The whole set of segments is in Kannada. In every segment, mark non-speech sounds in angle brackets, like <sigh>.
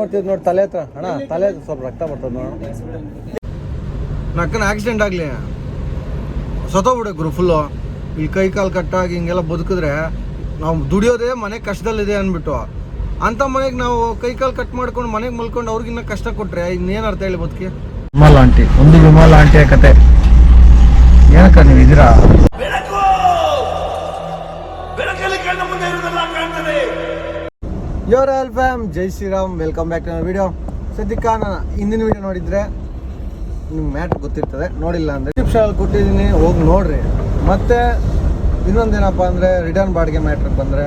ಬರ್ತಿದ್ ನೋಡಿ ತಲೆ ಹತ್ರ. ಅಣ್ಣ ತಲೆ ಹತ್ರ ಸ್ವಲ್ಪ ರಕ್ತ ಬರ್ತದ ನೋಡ. ನಕ್ಕನ ಆಕ್ಸಿಡೆಂಟ್ ಆಗಲಿ. ಗುರು ಫುಲ್ಲು ಈ ಕೈ ಕಾಲು ಕಟ್ಟಾಗಿ ಹಿಂಗೆಲ್ಲ ಬದುಕಿದ್ರೆ ನಾವು ದುಡಿಯೋದೇ ಮನೆ ಕಷ್ಟದಲ್ಲಿದೆ ಅಂದ್ಬಿಟ್ಟು. ಅಂಥ ಮನೆಗೆ ನಾವು ಕೈ ಕಾಲು ಕಟ್ ಮಾಡ್ಕೊಂಡು ಮನೆಗೆ ಮಲ್ಕೊಂಡು ಅವ್ರಿಗಿನ್ನ ಕಷ್ಟ ಕೊಟ್ಟರೆ ಇನ್ನೇನು ಅರ್ಥ ಹೇಳಿ ಬದುಕಿ? ವಿಮಲ್ ಆಂಟಿ ಒಂದು ವಿಮಲ್ ಆಂಟಿಯ ಕತೆ. ಏನಕ್ಕ ನೀವು ಇದ್ದೀರಾ? ಬೆಳಕು! ಬೆಳಕಲ್ಲಿ ಕಣ್ಣ ಮುಂದೆ ಇರುವುದೆಲ್ಲ ಕಾಣ್ತದೆ. Your all fam Jai Shriram welcome back to ನನ್ನ ವಿಡಿಯೋ ಸದ್ಯಕ್ಕೆ ನಾನು ಹಿಂದಿನ ವಿಡಿಯೋ ನೋಡಿದರೆ ನಿಮ್ಗೆ ಮ್ಯಾಟ್ರ್ ಗೊತ್ತಿರ್ತದೆ. ನೋಡಿಲ್ಲ ಅಂದರೆ ಡಿಸ್ಕ್ರಿಪ್ಷನಲ್ಲಿ ಕೊಟ್ಟಿದ್ದೀನಿ. ಹೋಗಿ ನೋಡ್ರಿ. ಮತ್ತೆ ಇನ್ನೊಂದೇನಪ್ಪ ಅಂದರೆ ರಿಟರ್ನ್ ಬಾಡಿಗೆ ಮ್ಯಾಟ್ರಿಗೆ ಬಂದರೆ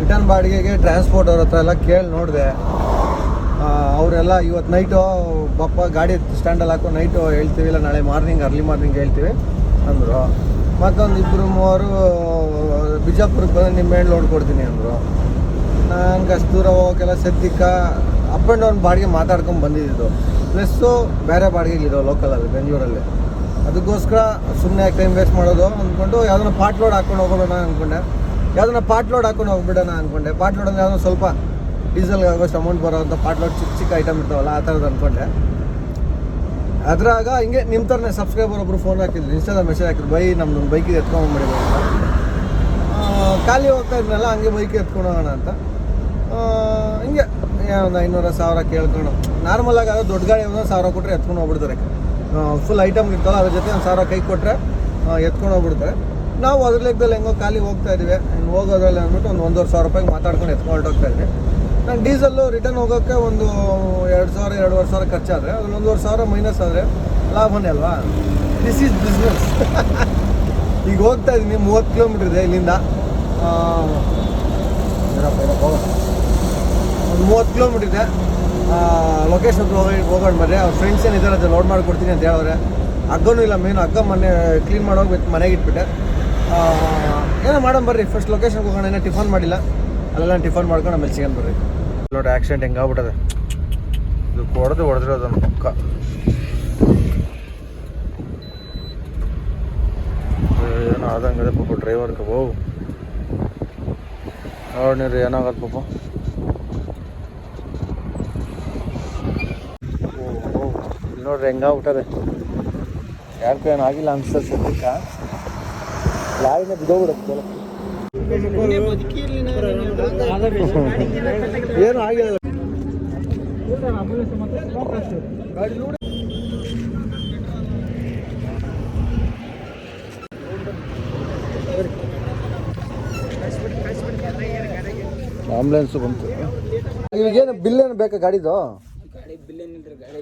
ರಿಟರ್ನ್ ಬಾಡಿಗೆಗೆ ಟ್ರಾನ್ಸ್ಪೋರ್ಟ್ ಅವ್ರ ಹತ್ರ ಎಲ್ಲ ಕೇಳಿ ನೋಡಿದೆ. ಅವರೆಲ್ಲ ಇವತ್ತು ನೈಟು ಬಪ್ಪ ಗಾಡಿ ಸ್ಟ್ಯಾಂಡಲ್ಲಿ ಹಾಕೋ ನೈಟು ಹೇಳ್ತೀವಿ. ಇಲ್ಲ, ನಾಳೆ ಮಾರ್ನಿಂಗ್ ಅರ್ಲಿ ಮಾರ್ನಿಂಗ್ ಹೇಳ್ತೀವಿ ಅಂದರು. ಮತ್ತೊಂದು ಇಬ್ಬರು ಮೂವರು ಬಿಜಾಪುರಕ್ಕೆ ಬಂದು ನಿಮ್ಮ ಮೇಲೆ ನೋಡ್ಕೊಡ್ತೀನಿ ಅಂದರು. ನಂಗೆ ಅಷ್ಟು ದೂರ ಹೋಗೋಕ್ಕೆಲ್ಲ ಸದ್ಯಕ್ಕೆ ಅಪ್ ಆ್ಯಂಡ್ ಡೌನ್ ಬಾಡಿಗೆ ಮಾತಾಡ್ಕೊಂಡು ಬಂದಿದ್ದು. ಪ್ಲಸ್ಸು ಬೇರೆ ಬಾಡಿಗೆಗಳಿರೋ ಲೋಕಲಲ್ಲಿ ಬೆಂಗಳೂರಲ್ಲಿ. ಅದಕ್ಕೋಸ್ಕರ ಸುಮ್ಮನೆ ಟೈಮ್ ವೇಸ್ಟ್ ಮಾಡೋದು ಅಂದ್ಕೊಂಡು ಯಾವ್ದನ್ನ ಪಾಟ್ ಲೋಡ್ ಹಾಕೊಂಡು ಹೋಗೋಣ ಅಂದ್ಕೊಂಡೆ ಯಾವ್ದನ್ನ ಪಾಟ್ ಲೋಡ್ ಹಾಕೊಂಡು ಹೋಗ್ಬಿಡೋಣ ಅಂದ್ಕೊಂಡೆ ಪಾಟ್ ಲೋಡ್ ಅಂದರೆ ಯಾವುದೋ ಸ್ವಲ್ಪ ಡೀಸೆಲ್ಗೆ ಆಗೋಷ್ಟು ಅಮೌಂಟ್ ಬರೋವಂಥ ಪಾಟ್ ಲೋಡ್ ಚಿಕ್ಕ ಚಿಕ್ಕ ಐಟಮ್ ಇರ್ತಾವಲ್ಲ, ಆ ಥರದ್ದು ಅಂದ್ಕೊಂಡೆ ಅದ್ರಾಗ ಹಿಂಗೆ ನಿಮ್ಮ ಥರನೇ ಸಬ್ಸ್ಕ್ರೈಬರ್ ಒಬ್ಬರು ಫೋನ್ ಹಾಕಿದ್ರು ಇನ್ಸ್ಟಾದ ಮೆಸೇಜ್ ಹಾಕಿದ್ರು, ಬೈ ನಮ್ಮದು ಬೈಕಿಗೆ ಎತ್ಕೊಂಡ್ಬಿಡಿ ಖಾಲಿ ಹೋಗ್ತಾ ಇದ್ನಲ್ಲ, ಹಂಗೆ ಬೈಕ್ ಎತ್ಕೊಂಡು ಹೋಗೋಣ ಅಂತ. ಹಿಂಗೆ ಒಂದು ಐನೂರ ಸಾವಿರ ಕೇಳ್ಕೊಂಡು. ನಾರ್ಮಲ್ ಆಗಿ ಅದು ದೊಡ್ಡ ಗಾಡಿ ಒಂದು ಸಾವಿರ ಕೊಟ್ಟರೆ ಎತ್ಕೊಂಡು ಹೋಗ್ಬಿಡ್ತಾರೆ. ಫುಲ್ ಐಟಮ್ ಇರ್ತಲ್ಲ, ಅದ್ರ ಜೊತೆ ಒಂದು ಸಾವಿರ ಕೈ ಕೊಟ್ಟರೆ ಎತ್ಕೊಂಡು ಹೋಗ್ಬಿಡ್ತಾರೆ. ನಾವು ಅದ್ರ ಲೆಕ್ಕದಲ್ಲಿ ಹೆಂಗೋ ಖಾಲಿ ಹೋಗ್ತಾ ಇದ್ದೀವಿ ಹೋಗೋದ್ರಲ್ಲಿ ಅಂದ್ಬಿಟ್ಟು ಒಂದು ಒಂದೂವರೆ ಸಾವಿರ ರೂಪಾಯಿಗೆ ಮಾತಾಡ್ಕೊಂಡು ಎತ್ಕೊಂಡು ಹೋಗ್ತಾ ಇದ್ದೀನಿ ನಾನು ಡೀಸೆಲ್ಲು ರಿಟರ್ನ್ ಹೋಗೋಕ್ಕೆ ಒಂದು ಎರಡು ಸಾವಿರ, ಎರಡುವರೆ ಸಾವಿರ ಖರ್ಚಾದರೆ, ಅದ್ರಲ್ಲಿ ಒಂದೂವರೆ ಸಾವಿರ ಮೈನಸ್ ಆದರೆ ಲಾಭನೇ ಅಲ್ವಾ? ದಿಸ್ ಈಸ್ ಬಿಸ್ನೆಸ್ ಈಗ ಹೋಗ್ತಾ ಇದ್ದೀನಿ ಮೂವತ್ತು ಕಿಲೋಮೀಟ್ರ್ ಇದೆ ಇಲ್ಲಿಂದ. ಒಂದು ಮೂವತ್ತು ಕಿಲೋಮೀಟ್ರ್ ಇದೆ. ಲೊಕೇಶನ್ ಹೋಗಿ ಹೋಗೋಣ ಬರ್ರಿ. ಅವ್ರ ಫ್ರೆಂಡ್ಸ್ ಏನಿದ್ದಾರೆ ಅದು ಲೋಡ್ ಮಾಡಿಕೊಡ್ತೀನಿ ಅಂತ ಹೇಳೋರೆ ಹಗ್ಗನೂ ಇಲ್ಲ ಮೇನು ಹಗ್ಗ ಮೊನ್ನೆ ಕ್ಲೀನ್ ಮಾಡೋಗಿ ಮನೆಗೆ ಇಟ್ಬಿಟ್ಟೆ. ಏನೋ ಮಾಡೋಣ ಬರ್ರಿ. ಫಸ್ಟ್ ಲೊಕೇಶನ್ಗೆ ಹೋಗೋಣ. ಏನೋ ಟಿಫನ್ ಮಾಡಿಲ್ಲ. ಅಲ್ಲೆಲ್ಲ ಟಿಫನ್ ಮಾಡ್ಕೊಂಡು ಆಮೇಲೆ ಸಿಗೋಣ ಬರ್ರಿ. ನೋಡಿ ಆಕ್ಸಿಡೆಂಟ್ ಹೆಂಗಾಗ್ಬಿಟ್ಟದೆ ಇದು ಹೊಡೆದು ಹೊಡೆದ್ರೆ ಅದನ್ನು ಪಕ್ಕ ಏನೋ ಆದಂಗದೆ ಪಾಪ ಡ್ರೈವರ್ಗೆ ಓ ನೋಡ್ರಿ ಏನಾಗತ್ತೆ ಪಾಪ? ನೋಡ್ರಿ ಹೆಂಗಾಗ್ಬಿಟ್ಟದೆ ಯಾರಿಗೂ ಏನು ಆಗಿಲ್ಲ ಅನ್ಸ್ತದೆ ಸದ್ಯಕ್ಕೆ. ಏನು ಆಗಿಲ್ಲ. ಆಂಬುಲೆನ್ಸು ಬಂತು. ಇವಾಗೇನು ಬಿಲ್ ಏನು ಬೇಕಾ ಗಾಡಿದು?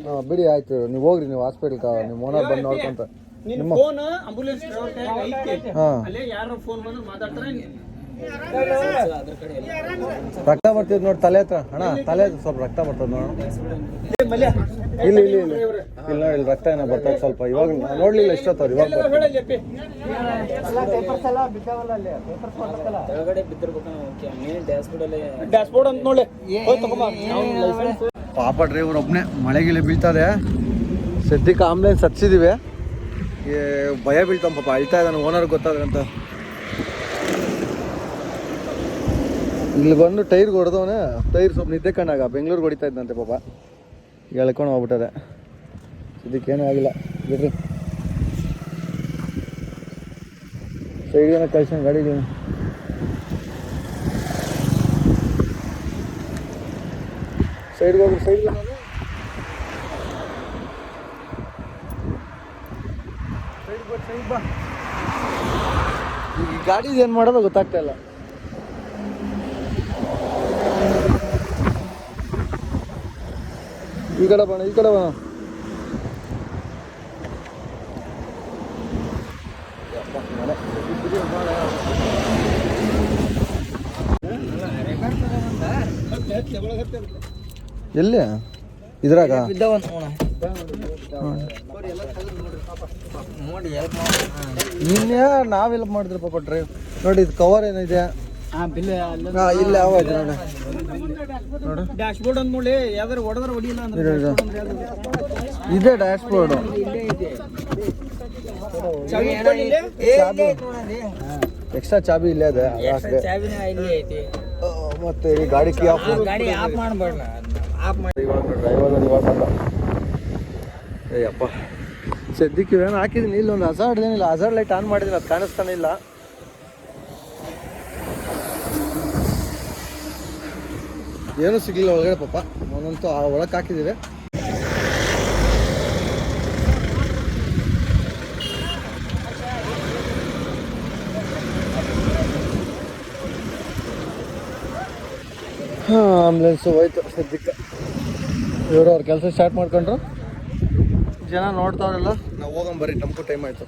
ಹಾಂ ಬಿಡಿ ಆಯ್ತು. ನೀವು ಹೋಗ್ರಿ ನೀವು ಹಾಸ್ಪಿಟಲ್ಗೆ ನಿಮ್ಮ ಓನರ್ ಬಂದು ನೋಡ್ಕೊಂತ. ನಿಮ್ಮ ಹಾಂ. ರಕ್ತ ಬರ್ತಿದ್ ನೋಡಿ ತಲೆ ಹತ್ರ. ಅಣ್ಣ ತಲೆ ಹತ್ರ ಸ್ವಲ್ಪ ರಕ್ತ ಬರ್ತದೆ ನೋಡು. ಇಲ್ಲಿ ಇಲ್ಲ ಇಲ್ಲ. ಇಲ್ಲ ನೋಡಿ ಇಲ್ಲಿ ರಕ್ತ ಏನೋ ಬರ್ತದೆ ಸ್ವಲ್ಪ. ಇವಾಗ ನೋಡ್ಲಿಲ್ಲ ಇಷ್ಟೊತ್ತವ್ರು ಇವಾಗ ಪಾಪ ಡ್ರೈವರ್ ಒಬ್ಬನೇ ಮಳೆಗಿಲೆ ಬೀಳ್ತಾರೆ ಸದ್ಯಕ್ಕೆ ಆಂಬುಲೆನ್ಸ್ ಹಚ್ಚಿದೀವಿ ಏ, ಭಯ ಬೀಳ್ತಾನ ಪಾಪ ಅಳ್ತಾ ಇದ್ದಾನೆ ಓನರ್ ಗೊತ್ತಾದ್ರೆ ಅಂತ. ಇಲ್ಲಿ ಬಂದು ಟೈರ್ ಹೊಡೆದವನೇ ಟೈರ್ ಸ್ವಲ್ಪ ನಿದ್ದೆ ಕಣ್ಣಾಗ ಬೆಂಗಳೂರಿಗೆ ಹೊಡಿತಾ ಇದ್ದಂತೆ ಪಾಪ. ಎಳ್ಕೊಂಡು ಹೋಗ್ಬಿಟ್ಟದೆ ಇದಕ್ಕೇನೂ ಆಗಿಲ್ಲ. ಬಿಡ್ರಿ. ಸೈಡ್ಗೇನ ಕಳ್ಸೋಣ ಗಾಡಿಗೆ ಸೈಡ್ಗೆ ಹೋಗ್ರಿ ಸೈಡ್ಗೆ ಈ ಗಾಡಿದು ಏನು ಮಾಡೋದು ಗೊತ್ತಾಗ್ತಾ ಇಲ್ಲ. ಈ ಕಡೆ ಬಣ ಈ ಕಡೆ ಬಣ ಎಲ್ಲಿ? ಇದ್ರಾಗ? ನಿನ್ನೆ ನಾವ್ ಹೆಲ್ಪ್ ಮಾಡಿದ್ರಿ ಪಾಪ ಡ್ರೈವ್ ನೋಡಿ ಇದು ಕವರ್ ಏನಿದೆ? ಇಲ್ಲ ನೋಡಿ. ನೋಡು. ಯಾವ್ದಾರು ಹೊಡೆದ್ರೆ ಹೊಡಿಲ್ಲ ಅಂದ್ರೆ ಇದು ಡ್ಯಾಶ್ ಬೋರ್ಡ್ ಎಕ್ಸ್ಟ್ರಾ ಚಾಬಿ ಇಲ್ಲೇ. ಅದೇ ಮತ್ತೆ ಈ ಗಾಡಿ ಕೀ ಆಫ್ ಗಾಡಿ ಆಫ್ ಮಾಡ್ಬೇಡ ಆಫ್ ಮಾಡಿ. ಇವಾಗ ಡ್ರೈವರ್ ಇವಾಗ ನೋಡಿ ಇವಾಗ ಬಂದ ಏಯಪ್ಪ ಸದ್ಯಕ್ಕೆ ಏನು ಹಾಕಿದ್ದೀನಿ ಇಲ್ಲ ಒಂದು ಹಜಾರ್ಡ್ ಏನಿಲ್ಲ. ಹಜಾರ್ಡ್ ಲೈಟ್ ಆನ್ ಮಾಡಿದ್ದೀನಿ ಅದು ಕಾಣಿಸ್ತಾನೆ ಇಲ್ಲ. ಏನೂ ಸಿಗಲಿಲ್ಲ ಒಳಗಡೆ ಪಾಪ. ಒಂದಂತೂ ಆ ಒಳಗೆ ಹಾಕಿದ್ದೀವಿ. ಹಾಂ ಆಂಬ್ಯುಲೆನ್ಸು ಹೋಯ್ತು ಸದ್ಯಕ್ಕೆ. ಇವರು ಅವ್ರ ಕೆಲಸ ಸ್ಟಾರ್ಟ್ ಮಾಡ್ಕೊಂಡ್ರು. ಜನ ನೋಡ್ತಾವ್ರಲ್ಲ ನಾವು ಹೋಗಂಬರಿ ನಮಗೂ ಟೈಮ್ ಆಯಿತು.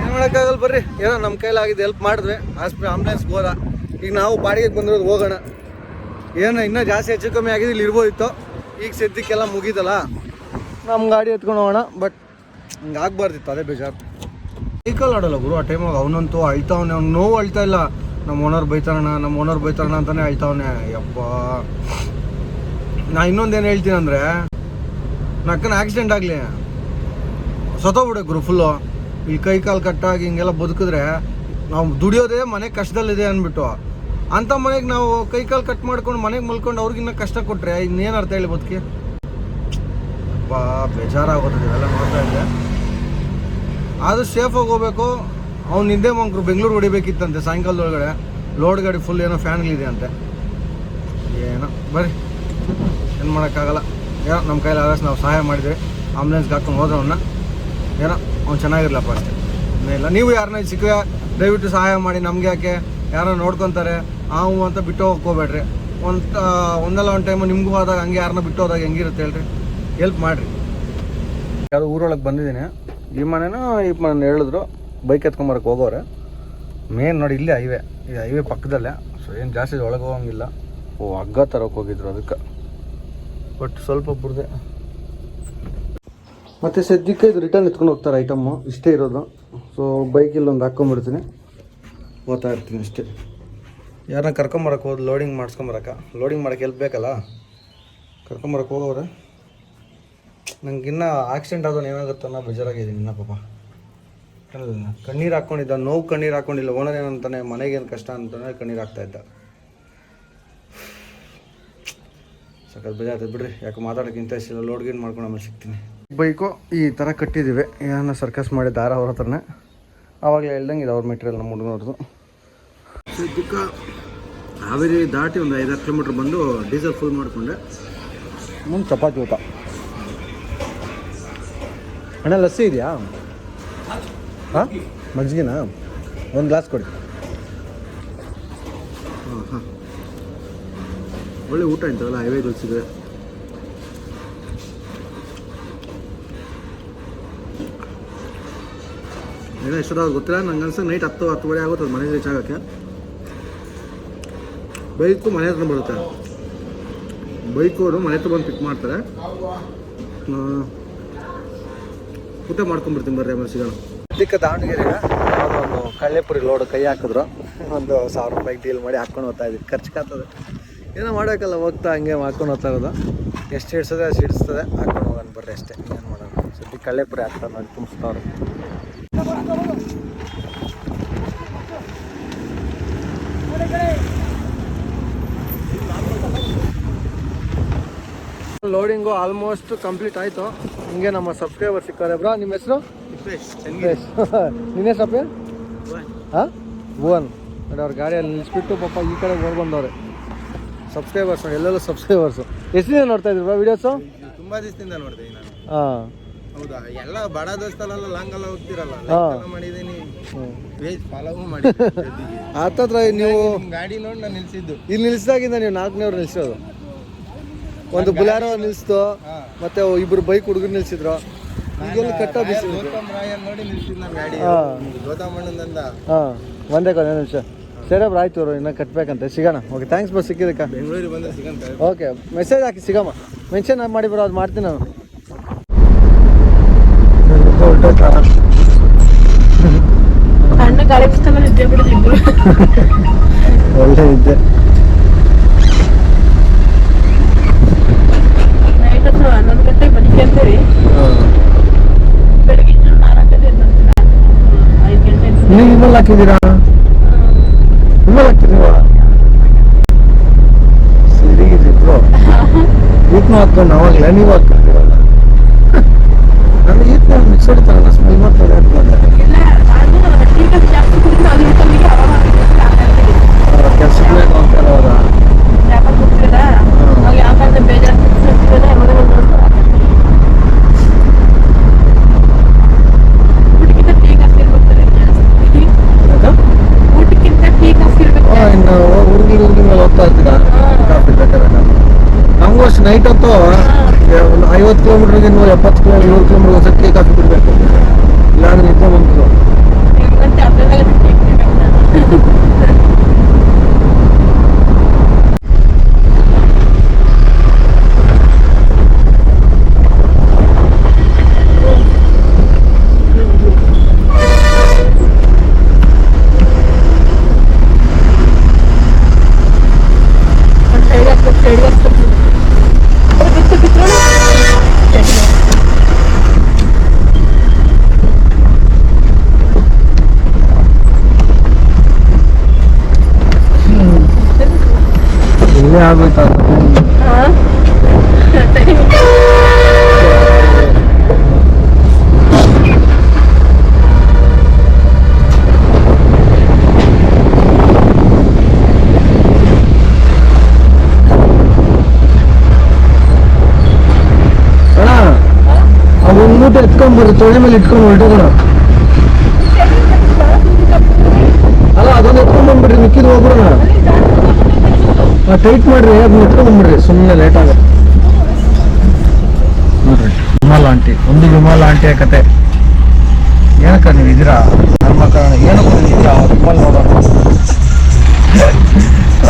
ಏನು ಮಾಡೋಕ್ಕಾಗಲ್ಲ ಬರ್ರಿ. ಏನೋ ನಮ್ಮ ಕೈಲಾಗಿದ್ದು ಹೆಲ್ಪ್ ಮಾಡಿದ್ವಿ. ಹಾಸ್ಪಿಟಲ್ ಆಂಬುಲೆನ್ಸ್ಗೆ ಹೋದ. ಈಗ ನಾವು ಬಾಡಿಗೆಗೆ ಬಂದಿರೋದು ಹೋಗೋಣ. ಏನೋ ಇನ್ನೂ ಜಾಸ್ತಿ ಹೆಚ್ಚು ಕಮ್ಮಿ ಆಗಿದೆ ಇಲ್ಲಿ ಇರ್ಬೋದಿತ್ತು. ಈಗ ಸದ್ಯಕ್ಕೆಲ್ಲ ಮುಗೀತಲ್ಲ? ನಮ್ಮ ಗಾಡಿ ಎತ್ಕೊಂಡು ಹೋಗೋಣ ಬಟ್ ಹಿಂಗೆ ಆಗ್ಬಾರ್ದಿತ್ತು, ಅದೇ ಬೇಜಾರು. ಸೈಕಲ್ ಆಡೋಲ್ಲ ಗುರು, ಆ ಟೈಮಾಗ ಅವನಂತೂ ಅಳ್ತಾವನೆ, ಅವ್ನು ನೋವು ಅಳ್ತಾ ಇಲ್ಲ. ನಮ್ಮ ಓನರ್ ಬೈತಾರಣ ನಮ್ಮ ಓನರ್ ಬೈತಾರಣ ಅಂತಾನೆ ಅಳ್ತಾವನೆ. ಯಪ್ಪ. ನಾ ಇನ್ನೊಂದೇನು ಹೇಳ್ತೀನಿ ಅಂದರೆ, ನಕ್ಕನ ಆಕ್ಸಿಡೆಂಟ್ ಆಗಲಿ. ಸತ್ತೋಗ್ಬಿಡೆ ಗುರು ಫುಲ್ಲು ಈ ಕೈ ಕಾಲು ಕಟ್ಟಾಗಿ ಹಿಂಗೆಲ್ಲ ಬದುಕಿದ್ರೆ ನಾವು ದುಡಿಯೋದೇ ಮನೆ ಕಷ್ಟದಲ್ಲಿದೆ ಅಂದ್ಬಿಟ್ಟು ಅಂಥ ಮನೆಗೆ ನಾವು ಕೈ ಕಾಲು ಕಟ್ ಮಾಡ್ಕೊಂಡು ಮನೆಗೆ ಮಲ್ಕೊಂಡು ಅವ್ರಿಗಿನ್ನ ಕಷ್ಟ ಕೊಟ್ಟರೆ ಇನ್ನೇನು ಅರ್ಥ ಹೇಳಿ ಬದುಕಿ? ಅಪ್ಪ ಬೇಜಾರಾಗೋದು ಇವೆಲ್ಲ ನೋಡ್ತಾ ಇದ್ದೆ ಆದರೂ ಸೇಫಾಗಿ ಹೋಗ್ಬೇಕು. ಅವ್ನು ನಿದ್ದೆ ಮಂಕ್ರು ಬೆಂಗಳೂರು ಹೊಡಿಬೇಕಿತ್ತಂತೆ ಸಾಯಂಕಾಲದೊಳಗಡೆ. ಲೋಡ್ ಗಾಡಿ ಫುಲ್ ಏನೋ ಫ್ಯಾನ್ಗಳಿದೆ ಅಂತೆ ಏನೋ, ಬರ್ರಿ. ಏನು ಮಾಡೋಕ್ಕಾಗಲ್ಲ. ಏನೋ ನಮ್ಮ ಕೈಲಿ ಆದಷ್ಟು ನಾವು ಸಹಾಯ ಮಾಡಿದ್ವಿ. ಆಂಬುಲೆನ್ಸ್ಗೆ ಹಾಕೊಂಡು ಹೋದ್ರೆ ಅವನ್ನ ಏನೋ, ಅವ್ನು ಚೆನ್ನಾಗಿರ್ಲಪ್ಪ ಇನ್ನೇ ಇಲ್ಲ. ನೀವು ಯಾರನ್ನ ಸಿಕ್ಕ ದಯವಿಟ್ಟು ಸಹಾಯ ಮಾಡಿ. ನಮ್ಗೆ ಯಾಕೆ? ಯಾರನ್ನ ನೋಡ್ಕೊತಾರೆ. ಹಾವು ಅಂತ ಬಿಟ್ಟು ಹೋಗ್ಕೋಬೇಡ್ರಿ ಒಂದು ಒಂದಲ್ಲ ಒಂದು ಟೈಮು ನಿಮಗೂ ಆದಾಗ ಹಂಗೆ ಯಾರನ್ನ ಬಿಟ್ಟು ಹೋದಾಗ ಹೆಂಗಿರುತ್ತೆ ಹೇಳ್ರಿ. ಹೆಲ್ಪ್ ಮಾಡಿರಿ. ಯಾರು ಊರೊಳಗೆ ಬಂದಿದ್ದೀನಿ. ಈ ಮನೆನೂ ಈ ಮನೆ ಹೇಳಿದ್ರು ಬೈಕ್ ಎತ್ಕೊಂಬರಕ್ಕೆ ಹೋಗೋರೆ ಮೇನ್ ನೋಡಿ ಇಲ್ಲೇ ಹೈವೇ ಈ ಹೈವೇ ಪಕ್ಕದಲ್ಲೇ. ಸೊ ಏನು ಜಾಸ್ತಿ ಒಳಗೆ ಹೋಗಂಗಿಲ್ಲ ಓ, ಹಗ್ಗ ತರೋಕೆ ಹೋಗಿದ್ರು ಅದಕ್ಕೆ. ಬಟ್ ಸ್ವಲ್ಪ ಬುರ್ದೆ ಮತ್ತು ಸದ್ಯಕ್ಕೆ ಇದು ರಿಟರ್ನ್ ಎತ್ಕೊಂಡು ಹೋಗ್ತಾರೆ ಐಟಮ್ಮು ಇಷ್ಟೇ ಇರೋದು. ಸೊ ಬೈಕ್ ಒಂದು ಹಾಕ್ಕೊಂಬಿಡ್ತೀನಿ. ಓದ್ತಾ ಇರ್ತೀನಿ ಅಷ್ಟೇ. ಯಾರನ್ನ ಕರ್ಕೊಂಬರಕ್ಕೆ ಹೋದ್ ಲೋಡಿಂಗ್ ಮಾಡಿಸ್ಕೊಂಬರಕ್ಕ ಲೋಡಿಂಗ್ ಮಾಡಕ್ಕೆ ಹೆಲ್ಪ್ ಬೇಕಲ್ಲ? ಕರ್ಕೊಂಬರಕ್ಕೆ ಹೋಗೋರೆ ನಂಗೆ ಇನ್ನೂ ಆಕ್ಸಿಡೆಂಟ್ ಆದವನು ಏನಾಗುತ್ತೋ ಅನ್ನೋ ಬೇಜಾರಾಗಿದ್ದೀನಿ ಇನ್ನ ಪಾಪ. ಕಣ್ಣೀರು ಹಾಕ್ಕೊಂಡಿದ್ದ ನೋವು ಕಣ್ಣೀರು ಹಾಕ್ಕೊಂಡಿಲ್ಲ ಓನರ್ ಏನಂತಾನೆ ಮನೆಗೇನು ಕಷ್ಟ ಅಂತಾನೆ ಕಣ್ಣೀರು ಹಾಕ್ತಾ ಇದ್ದ. ಸಖತ್ ಬೇಜಾರ್ತದೆ ಬಿಡ್ರಿ ಯಾಕೆ ಮಾತಾಡೋಕ್ಕಿಂತ ಇಷ್ಟ ಲೋಡ್ ಗೀಡ್ ಮಾಡ್ಕೊಂಡು ಆಮೇಲೆ ಸಿಗ್ತೀನಿ. ಬೈಕು ಈ ಥರ ಕಟ್ಟಿದ್ದೀವಿ ಏನನ್ನ ಸರ್ಕಸ್ ಮಾಡಿ ದಾರ ಅವ್ರ ಹತ್ರನೇ. ಆವಾಗಲೇ ಹೇಳ್ದಂಗೆ ಇದು ಅವ್ರ ಮೆಟೀರಿಯಲ್ ನಮ್ಮ ಹುಡುಗನವ್ರದ್ದು ಸದ್ಯಕ್ಕೆ ಹಾವೇರಿ ದಾಟಿ ಒಂದು ಐದಾರು ಕಿಲೋಮೀಟ್ರ್ ಬಂದು ಡೀಸೆಲ್ ಫುಲ್ ಮಾಡಿಕೊಂಡೆ. ಮುಂದೆ ಚಪಾತಿ ಊಟ. ಅಣ್ಣ, ಲಸ್ಸಿ ಇದೆಯಾ? ಹಾಂ? ಮಜ್ಜಿಗೆನಾ? ಒಂದು ಗ್ಲಾಸ್ ಕೊಡಿ. ಹಾಂ ಹಾಂ ಒಳ್ಳೆ ಊಟ ಇಂಥವೆಲ್ಲ ಹೈವೇ ಸಿಗುತ್ತೆ ಏನೋ ಎಷ್ಟೊತ್ತಾಗ ಗೊತ್ತಿಲ್ಲ, ನಂಗೆ ಅನ್ಸ ನೈಟ್ ಹತ್ತು, ಹತ್ತುವರೆ ಆಗುತ್ತೆ ಅದು ಮನೆಗೆ ರೀಚ್ ಆಗೋಕ್ಕೆ. ಬೈಕು ಮನೆ ಹತ್ರ ಬರುತ್ತೆ. ಬೈಕು ಅವರು ಮನೆ ಹತ್ರ ಬಂದು ಪಿಕ್ ಮಾಡ್ತಾರೆ. ಊಟ ಮಾಡ್ಕೊಂಡ್ಬಿಡ್ತೀನಿ ಬರ್ರಿ ಆಮೇಲೆ ಸಿಗೋಣ. ದಾವಣಗೆರೆಗೆ ದಾವಣಗೆರೆ ಒಂದು ಕಳ್ಳೆಪುರಿ ಲೋಡ್ ಕೈ ಹಾಕಿದ್ರು. ಒಂದು ಸಾವಿರ ರೂಪಾಯಿ ಡೀಲ್ ಮಾಡಿ ಹಾಕ್ಕೊಂಡು ಹೋಗ್ತಾ ಇದ್ದೀವಿ ಖರ್ಚು ಕಾತದೆ. ಏನೋ ಮಾಡೋಕ್ಕಲ್ಲ ಹೋಗ್ತಾ ಹಂಗೆ ಹಾಕೊಂಡು ಹೋಗ್ತಾ ಇರೋದು. ಎಷ್ಟು ಹಿಡ್ಸದೆ ಅಷ್ಟು ಹಿಡಿಸ್ತದೆ. ಹಾಕ್ಕೊಂಡು ಹೋಗೋಣ ಬರ್ರಿ ಅಷ್ಟೇ. ಏನು ಮಾಡೋಣ. ಸುದ್ದಿ ಕಳ್ಳೆಪುರಿ ಹಾಕ್ತಾರೆ ನೋಡಿ ತುಂಬಿಸ್ತಾವ್ರೆ. ಲೋಡಿಂಗು ಆಲ್ಮೋಸ್ಟ್ ಕಂಪ್ಲೀಟ್ ಆಯಿತು. ಹಿಂಗೆ ನಮ್ಮ ಸಬ್ಸ್ಕ್ರೈಬರ್ ಸಿಕ್ಕಾರೆ ಬ್ರಾ ನಿಮ್ಮ ಹೆಸರು? ನಿನ್ನೆ ಸಪ್ಪೆ ಹಾಂ? ಭುವನ್. ನೋಡಿ ಅವ್ರ ಗಾಡಿಯಲ್ಲಿ ನಿಲ್ಲಿಸ್ಬಿಟ್ಟು ಪಾಪ ಈ ಕಡೆ ಹೊರ ಬಂದವ್ರೆ. ಸಬ್ಸ್ಕ್ರೈಬರ್ಸ್ ನೋಡಿ ಎಲ್ಲೆಲ್ಲ ಸಬ್ಸ್ಕ್ರೈಬರ್ಸು ಎಷ್ಟು ದಿನ ನೋಡ್ತಾ ಇದ್ರು ಬ್ರಾ ವೀಡಿಯೋಸು ತುಂಬಾ ದಿವಸದಿಂದ ನೋಡ್ತೀನಿ ನಾನು. ಹಾಂ. ಹೌದಾ? ಎಲ್ಲ ಬಡ ದೋಸ್ತಲ್ಲ ಲಾಂಗ್ ಎಲ್ಲ ಹೋಗ್ತಿರಲ್ಲ? ಹಾ. ಫಾಲೋ ಮಾಡಿ ಹತ್ತತ್ರ ನೀವು ಗಾಡಿ ನೋಡಿ ನಾನು ನಿಲ್ಸಿದ್ದು. ಇಲ್ಲಿ ನಿಲ್ಸಿದಾಗಿಂದ ನೀವು ನಾಲ್ಕನೇವ್ರು ನಿಲ್ಸೋದು. ಒಂದು ಬುಲಾರೋ ನಿಲ್ಸ್ತು. ಮತ್ತೆ ಇಬ್ರು ಬೈಕ್ ಹುಡುಗರು ನಿಲ್ಸಿದ್ರು. ಈಗೆಲ್ಲ ಕಟ್ಟ ಬಿಸಿ ನೋಡಿ ನಿಲ್ಸಿದ್ದು ನಾನು ಗಾಡಿ. ಹಾ. ಗೌತಮಣ್ಣಂದ ಹಾಂ ಒಂದೇ ಕೊನೆ ನಿಮಿಷ. ಸರಿ ಬ್ರೋ ಆಯ್ತು ಅವರು ಇನ್ನ ಕಟ್ಬೇಕಂತೆ. ಸಿಗೋಣ. ಓಕೆ ಥ್ಯಾಂಕ್ಸ್ ಬಸ್ ಸಿಕ್ಕಿದ್ದಕ್ಕ. ಬೆಂಗಳೂರಿಗೆ ಸಿಗಂತ? ಓಕೆ ಮೆಸೇಜ್ ಹಾಕಿ ಸಿಗಮ್ಮ. ಮೆನ್ಷನ್ ಮಾಡಿ ಬರೋ ಅದು ಮಾಡ್ತೀನಿ ನಾನು. <laughs> ಒಳ್ಳೆ ಇದ್ದೆ ಹತ್ರ ಹನ್ನೊಂದು ಗಂಟೆಗೆ ಬನ್ನಿ ಅಂತೀರಿ? ಬೆಳಗ್ಗೆ ಐದು ಗಂಟೆ ನೀವು ಇಮೇಲ್ ಹಾಕಿದ್ದೀರಾ? ಇಮೇಲ್ ಹಾಕಿದ್ದೀವ ಸರಿಗಿದ್ರು <laughs> ಈತ್ನೂ ಹಾಕೊಂಡು ಅವಾಗಲೇ ನೀವು ನನಗೆ ಈತ್ನ ಮಿಕ್ಸ್ ಹೊಡಿತಾರಲ್ಲ ಸ್ಮೆಲ್ ಮಾಡ್ತಾರೆ ಅನ್ಕೊಂಡೆ ಇಲ್ಲ ನಾನು ಟೀ ಕಾಫಿ ಜಾಸ್ತಿ ಕುಡಿದ್ರೆ ಅದು ಇರ್ತಲ್ಲಿಗೆ ಅವಾಗ ಕೆಲಸಕ್ಕೆ ಅಂತ ಹೇಳೋದ ಯಾಕಂದ್ರೆ ಗೊತ್ತಿಲ್ಲ ಅವಾಗ ಯಾಕಂದ್ರೆ ಬೇಜಾರು ಸಿಗ್ತದೆ ಮನೆಗೆ ಊಟಕ್ಕಿಂತ ಟೀ ಕಾಫಿ ಇರ್ಬೇಕು ಜಾಸ್ತಿ ಊಟಕ್ಕಿಂತ ಟೀ ಕಾಫಿ ಇರ್ಬೇಕು ಇನ್ನು ಹುಡುಗಿ ಹುಡುಗಿ ಮೇಲೆ ಹೋಗ್ತಾ ಇರ್ತೀರಾ ಕಾಫಿ ಬೇಕಾದ್ರೆ ನಮಗೂ ಅಷ್ಟು ನೈಟ್ ಹೊತ್ತು ಒಂದು ಐವತ್ತು ಕಿಲೋಮೀಟ್ರಿಗೆ ನೂರ ಎಪ್ಪತ್ತು ಕಿಲೋಮೀಟರ್ ನೂರು ಕಿಲೋಮೀಟರ್ ಒಂದ್ಸತಿ ಕಾಫಿ ಕುಡಿಬೇಕು ಇಲ್ಲಾಂದ್ರೆ ನಿದ್ದೆ ಬಂತು ಹೆಂಗಂತೆ ಅದ್ರಲ್ಲಾಗ ಟೀ ಕುಡಿಬೇಕು ನಾನು ಸೈಡ್ ಹಾಕ್ಬೇಕು ಸೈಡ್ ಹಾಕ್ಬೇಕು ಬಿತ್ತು ಬಿತ್ತು ಇಲ್ಲೇ ಆಗೋಯ್ತಾ ಹಾಂ ಅಣ್ಣ ಅವನ್ ಮೂಟೆ ಎತ್ಕೊಂಡ್ಬರ್ರಿ ತೊಳೆ ಮೇಲೆ ಇಟ್ಕೊಂಡು ಹೊರಟೋಗೋಣ ಅಲ್ಲ ಅದೊಂದು ಎತ್ಕೊಂಡ್ ಬಂದ್ಬಿಡ್ರಿ ಮಿಕ್ಕಿದ್ ಹೋಗ್ಬಿಡೋಣ ಟೈಟ್ ಮಾಡ್ರಿ ಅದನ್ನ ಎತ್ಕೊಂಡ್ ಬಂದ್ಬಿಡ್ರಿ ಸುಮ್ಮನೆ ಲೇಟ್ ಆಗುತ್ತೆ ನೋಡ್ರಿ, ವಿಮಲ್ ಆಂಟಿ, ಒಂದು ವಿಮಲ್ ಆಂಟಿಯ ಕತೆ ಏನಕ್ಕ ನೀವು ಇದೀರಾ? ನಮ್ಮ ಕಾರಣ ಏನಕ್ಕ ವಿಮಲ್ ನೋಡೋಣ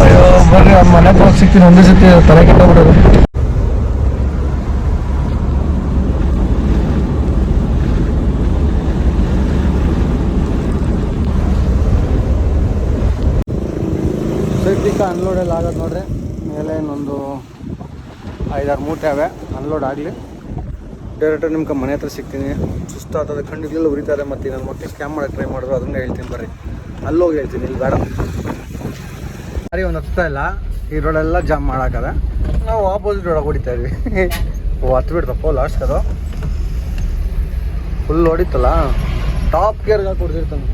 ಅಯ್ಯೋ, ಬರ್ರಿ ಮನೆ ಹೋಗಿ ಸಿಗ್ತೀನಿ, ಒಂದೇ ಸತಿ ತಲೆ ಕೆಟ್ಟ ಸೈಟಿಕ ಅನ್ಲೋಡ್ ಎಲ್ಲ ಆಗೋದು ನೋಡ್ರಿ. ಮೇಲೆ ಇನ್ನೊಂದು ಐದಾರು ಮೂಟೆ ಅವೆ. ಅನ್ಲೋಡ್ ಆಗಲಿ. ಡೈರೆಕ್ಟಾಗಿ ನಿಮ್ಗೆ ಮನೆ ಹತ್ರ ಸಿಗ್ತೀನಿ. ಖಂಡಿತ ಕಣ್ಣಿಗೆಲ್ಲ ಉರಿತಾರೆ ಮತ್ತು ನನ್ನ ಮೊಟ್ಟೆ ಸ್ಕ್ಯಾಮ್ ಮಾಡೋಕೆ ಟ್ರೈ ಮಾಡಿದ್ರು, ಅದನ್ನ ಹೇಳ್ತೀನಿ ಬರ್ರಿ. ಅಲ್ಲೋಗಿ ಹೇಳ್ತೀನಿ, ಇಲ್ಲಿ ಬೇಡ. ಸರಿ, ಒಂದು ಹತ್ತಾ ಇಲ್ಲ. ಈ ರೋಡೆಲ್ಲ ಜಾಮ್ ಮಾಡಾಕದ. ನಾವು ಆಪೋಸಿಟ್ ರೋಡಾಗ ಹೊಡಿತಾ ಇದ್ವಿ. ಓ, ಹತ್ತು ಬಿಡ್ತಪ್ಪ ಲಾಸ್ಟ್ ಅದು. ಫುಲ್ ಹೊಡಿತಲ್ಲ. ಟಾಪ್ ಗೇರ್ಗೆ ಹಾಕಿ ಹೊಡ್ದಿರ್ತಾನೆ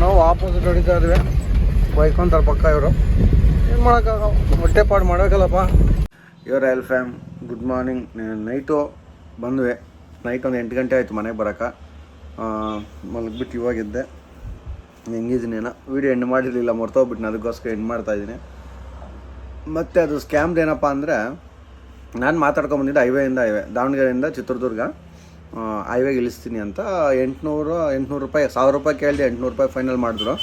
ನಾವು ಆಪೋಸಿಟ್ ಹೊಡಿತಾ ಇದ್ವಿ. ಬೈಕೊಂತಾರೆ ಪಕ್ಕ ಇವರು. ಏನು ಮಾಡೋಕ್ಕಾಗ ಹೊಟ್ಟೆ ಪಾಡು ಮಾಡೋಕ್ಕಲ್ಲಪ್ಪ ಇವ್ರ all fam, good morning. Night ಬಂದ್ವಿ. ನೈಟ್ ಒಂದು ಎಂಟು ಗಂಟೆ ಆಯಿತು ಮನೆಗೆ ಬರೋಕೆ. ಮಲಗಿಬಿಟ್ಟು ಇವಾಗಿದ್ದೆ ಹೆಂಗಿದ್ದೀನಿ ಏನೋ. ವೀಡಿಯೋ ಎಂಡ್ ಮಾಡಿರಲಿಲ್ಲ ಮರ್ತೋಗ್ಬಿಟ್ಟು ಅದಕ್ಕೋಸ್ಕರ ಎಂಡ್ ಮಾಡ್ತಾ ಇದ್ದೀನಿ. ಮತ್ತು ಅದು ಸ್ಕ್ಯಾಮ್ದು ಏನಪ್ಪ ಅಂದರೆ, ನಾನು ಮಾತಾಡ್ಕೊಂಬಂದಿದ್ದೆ ಹೈವೇಯಿಂದ ಹೈವೇ. ದಾವಣಗೆರೆಯಿಂದ ಚಿತ್ರದುರ್ಗ. ಹೈವೇಗೆ ಇಳಿಸ್ತೀನಿ ಅಂತ ಎಂಟುನೂರು ಎಂಟುನೂರು ರೂಪಾಯಿ, ಸಾವಿರ ರೂಪಾಯಿ ಕೇಳಿದೆ ಎಂಟುನೂರು ರೂಪಾಯಿ ಫೈನಲ್ ಮಾಡಿದ್ರು.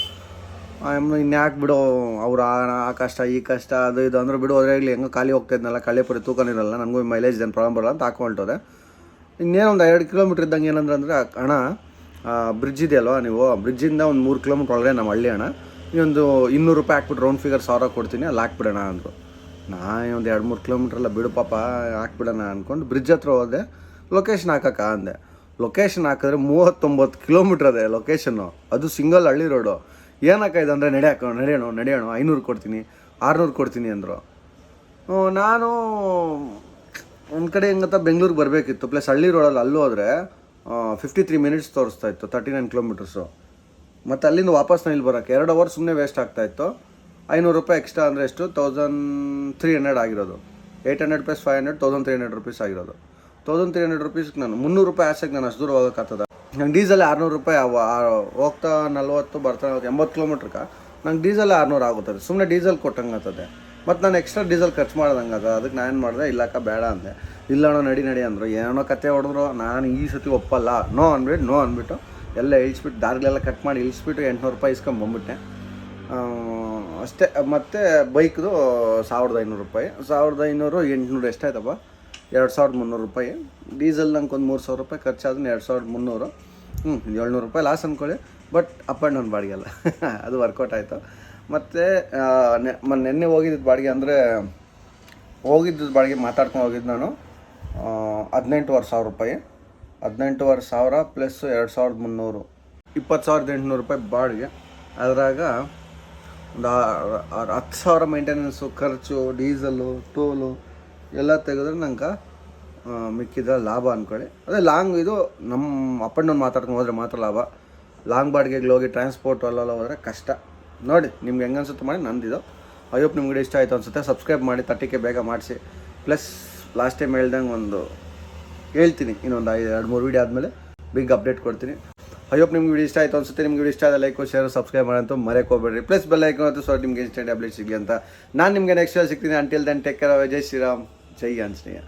ಇನ್ಯಾಕೆ ಬಿಡು, ಅವ್ರು ಆ ಕಷ್ಟ, ಈ ಕಷ್ಟ, ಅದು ಇದು ಅಂದ್ರೆ ಬಿಡು ಅದ್ರಾಗಲಿ ಹೆಂಗೋ ಖಾಲಿ ಹೋಗ್ತಾ ಇದ್ನಲ್ಲ ಕಳ್ಳೆಪುರಿ ತೂಕನಿರಲ್ಲ ನನಗೂ ಮೈಲೇಜ್ ಏನು ಪ್ರಾಬ್ಲಮ್ ಬರಲ್ಲ ಅಂತ ಹಾಕೊಂಡೋದೆ ಇನ್ನೇನು ಒಂದು ಎರಡು ಕಿಲೋಮೀಟ್ರ್ ಇದ್ದಂಗೆ ಏನಂದ್ರೆ ಅಂದರೆ, ಅಣ್ಣ ಬ್ರಿಡ್ಜ್ ಇದೆಯಲ್ವ ನೀವು ಬ್ರಿಡ್ಜಿಂದ ಒಂದು ಮೂರು ಕಿಲೋಮೀಟ್ರ್ ಒಳಗಡೆ ನಮ್ಮ ಹಳ್ಳಿ ಅಣ್ಣ. ಇನ್ನೊಂದು ಇನ್ನೂರು ರೂಪಾಯಿ ಹಾಕ್ಬಿಟ್ಟು ರೌಂಡ್ ಫಿಗರ್ ಸಾವಿರ ಕೊಡ್ತೀನಿ, ಅಲ್ಲಿ ಹಾಕ್ಬಿಡೋಣ ಅಂದರು. ನಾನು ಒಂದು ಎರಡು ಮೂರು ಕಿಲೋಮೀಟ್ರೆಲ್ಲ ಬಿಡು ಪಾಪ, ಹಾಕ್ಬಿಡೋಣ ಅಂದ್ಕೊಂಡು ಬ್ರಿಡ್ಜ್ ಹತ್ರ ಹೋದೆ ಲೊಕೇಶನ್ ಹಾಕಕ್ಕ ಅಂದೆ. ಲೊಕೇಶನ್ ಹಾಕಿದ್ರೆ ಮೂವತ್ತೊಂಬತ್ತು ಕಿಲೋಮೀಟ್ರ್ ಅದೇ ಲೊಕೇಶನ್ನು ಅದು ಸಿಂಗಲ್ ಹಳ್ಳಿ ರೋಡು ಏನಕ್ಕ ಇದು ಅಂದರೆ ನಡೆಯಕ್ಕ, ನಡೆಯೋಣ ನಡೆಯೋಣ, ಐನೂರು ಕೊಡ್ತೀನಿ, ಆರುನೂರು ಕೊಡ್ತೀನಿ ಅಂದರು. ನಾನು ಒಂದು ಕಡೆ ಹೆಂಗತ್ತ ಬೆಂಗಳೂರಿಗೆ ಬರಬೇಕಿತ್ತು. ಪ್ಲಸ್ ಹಳ್ಳಿ ರೋಡಲ್ಲಿ ಅಲ್ಲೂ ಹೋದರೆ ಫಿಫ್ಟಿ ತ್ರೀ ಮಿನಿಟ್ಸ್ ತೋರಿಸ್ತಾ ಇತ್ತು ತರ್ಟಿ ನೈನ್ ಕಿಲೋಮೀಟರ್ಸು ಮತ್ತು ಅಲ್ಲಿಂದ ವಾಪಸ್ ನಾನು ಇಲ್ಲಿ ಬರೋಕ್ಕೆ. ಎರಡು ಅವರ್ ಸುಮ್ಮನೆ ವೇಸ್ಟ್ ಆಗ್ತಾ ಇತ್ತು. ಐನೂರು ರೂಪಾಯಿ ಎಕ್ಸ್ಟ್ರಾ ಅಂದರೆ ಎಷ್ಟು? ತೌಸಂಡ್ ತ್ರೀ ಹಂಡ್ರೆಡ್ ಆಗಿರೋದು. Eight hundred plus five hundred thousand three hundred rupees ಆಗಿರೋದು. ತೌಸಂಡ್ ತ್ರೀ ಹಂಡ್ರೆಡ್ ರುಪೀಸ್ಗೆ ನಾನು, ಮುನ್ನೂರು ರೂಪಾಯಿ ಆಸೆಗೆ ನಾನು ಅಷ್ಟು ದೂರ ಹೋಗೋಕ್ಕಾಗ್ತದ ನಂಗೆ ಡೀಸೆಲ್ ಆರುನೂರು ರೂಪಾಯಿ ಹೋಗ್ತಾ ನಲ್ವತ್ತು ಬರ್ತಾ ಎಂಬತ್ತು ಕಿಲೋಮೀಟ್ರ್ಗೆ ನಂಗೆ ಡೀಸೆಲ್ ಆರುನೂರು ಆಗುತ್ತದೆ ಸುಮ್ಮನೆ ಡೀಸೆಲ್ ಕೊಟ್ಟಂಗೆ ಆಗ್ತದೆ ಮತ್ತು ನಾನು ಎಕ್ಸ್ಟ್ರಾ ಡೀಸೆಲ್ ಖರ್ಚು ಮಾಡ್ದಂಗೆ ಅದ. ಅದಕ್ಕೆ ನಾನು ಏನು ಮಾಡಿದೆ ಇಲ್ಲಕ್ಕ ಬೇಡ ಅಂದೆ. ಇಲ್ಲಣ್ಣ ನಡಿ ನಡಿ ಅಂದರು. ಏನೋ ಕತೆ ಹೊಡೆದ್ರು. ನಾನು ಈ ಸತಿ ಒಪ್ಪಲ್ಲ. ನೋ ಅಂದ್ಬಿಟ್ಟು ನೋ ಅಂದ್ಬಿಟ್ಟು ಎಲ್ಲ ಇಳಿಸ್ಬಿಟ್ಟು ದಾರಿಗಳೆಲ್ಲ ಕಟ್ ಮಾಡಿ ಇಳಿಸ್ಬಿಟ್ಟು ಎಂಟುನೂರು ರೂಪಾಯಿ ಇಸ್ಕೊಂಡು ಬಂದ್ಬಿಟ್ಟೆ. ಆ, ಅಷ್ಟೇ ಮತ್ತು ಬೈಕ್ದು ಸಾವಿರದ ಐನೂರು ರೂಪಾಯಿ. ಸಾವಿರದ ಐನೂರು ಎಂಟುನೂರು ಎಷ್ಟಾಯ್ತಪ್ಪ? ಎರಡು ಸಾವಿರದ ಮುನ್ನೂರು ರೂಪಾಯಿ. ಡೀಸೆಲ್ ನಂಗೆ ಒಂದು ಮೂರು ಸಾವಿರ ರೂಪಾಯಿ ಖರ್ಚಾದ್ರೆ ಎರಡು ಸಾವಿರದ ಮುನ್ನೂರು. ಹ್ಞೂ ಏಳ್ನೂರು ರೂಪಾಯಿ ಲಾಸ್ ಅಂದ್ಕೊಳ್ಳಿ ಬಟ್ ಅಪ್ ಆ್ಯಂಡ್ ಡೌನ್ ಬಾಡಿಗೆ ಅಲ್ಲ. <laughs> ಅದು ವರ್ಕೌಟ್ ಆಯಿತು. ಮತ್ತು ನೆನ್ನೆ ಹೋಗಿದ್ದು ಬಾಡಿಗೆ ಅಂದರೆ ಹೋಗಿದ್ದು ಬಾಡಿಗೆ ಮಾತಾಡ್ಕೊಂಡು ಹೋಗಿದ್ದು ನಾನು. ಹದಿನೆಂಟುವರೆ ಸಾವಿರ ರೂಪಾಯಿ. ಹದಿನೆಂಟುವರೆ ಸಾವಿರ ಪ್ಲಸ್ ಎರಡು ಸಾವಿರದ ಮುನ್ನೂರು. ಇಪ್ಪತ್ತು ಸಾವಿರದ ಎಂಟುನೂರು ರೂಪಾಯಿ ಬಾಡಿಗೆ. ಅದರಾಗ ಒಂದು ಹತ್ತು ಸಾವಿರ ಮೇಂಟೆನೆನ್ಸು ಖರ್ಚು, ಡೀಸಲು ಟೋಲು ಎಲ್ಲ ತೆಗೆದ್ರೆ ನಂಗೆ ಮಿಕ್ಕಿದ ಲಾಭ ಅಂದ್ಕೊಳ್ಳಿ ಅದೇ ಲಾಂಗ್ ಇದು ನಮ್ಮ ಅಪ್ ಆ್ಯಂಡ್ ಡೌನ್ ಮಾತಾಡ್ಕೊಂಡು ಹೋದರೆ ಮಾತ್ರ ಲಾಭ. ಲಾಂಗ್ ಬಾಡಿಗೆಗೆ ಹೋಗಿ ಟ್ರಾನ್ಸ್ಪೋರ್ಟ್ ಅಲ್ಲೆಲ್ಲ ಹೋದರೆ ಕಷ್ಟ. ನೋಡಿ, ನಿಮ್ಗೆ ಹೆಂಗೆ ಅನ್ಸುತ್ತೆ ಮಾಡಿ ನಂದಿದು. ಅಯ್ಯಪ್ಪ ನಿಮ್ಗೆ ಇಷ್ಟ ಆಯಿತು ಅನ್ಸುತ್ತೆ. ಸಬ್ಸ್ಕ್ರೈಬ್ ಮಾಡಿ, ತಟ್ಟಿಕೆ ಬೇಗ ಮಾಡಿಸಿ. ಪ್ಲಸ್ ಲಾಸ್ಟ್ ಟೈಮ್ ಹೇಳ್ದಂಗೆ ಒಂದು ಹೇಳ್ತೀನಿ. ಇನ್ನೊಂದು ಐದು, ಎರಡು, ಮೂರು ವೀಡಿಯೋ ಆದಮೇಲೆ ಬಿಗ್ ಅಪ್ಡೇಟ್ ಕೊಡ್ತೀನಿ. ಅಯ್ಯಪ್ಪ ನಿಮ್ಗೆ ಇಷ್ಟ ಆಯಿತು ಅನ್ಸುತ್ತೆ. ನಿಮ್ಗೆ ಇಷ್ಟ ಆದ ಲೈಕ್ ಶೇರ್ ಸಬ್ಸ್ಕ್ರೈಬ್ ಮಾಡಂತೂ ಮರೆಕೋಬೇಡ್ರಿ. ಪ್ಲಸ್ ಬೆಲ್ ಐಕನ್ ಅಂತ ಸೊ ನಿಮ್ಗೆ ಇನ್ಸ್ಟೆಂಟ್ ಅಪ್ಡೇಟ್ ಸಿಗಲಿ ಅಂತ. ನಾನು ನಿಮಗೆ ನೆಕ್ಸ್ಟ್ ಸಿಗ್ತೀನಿ. Until then take care Jai Shriram. Jai Anjaneya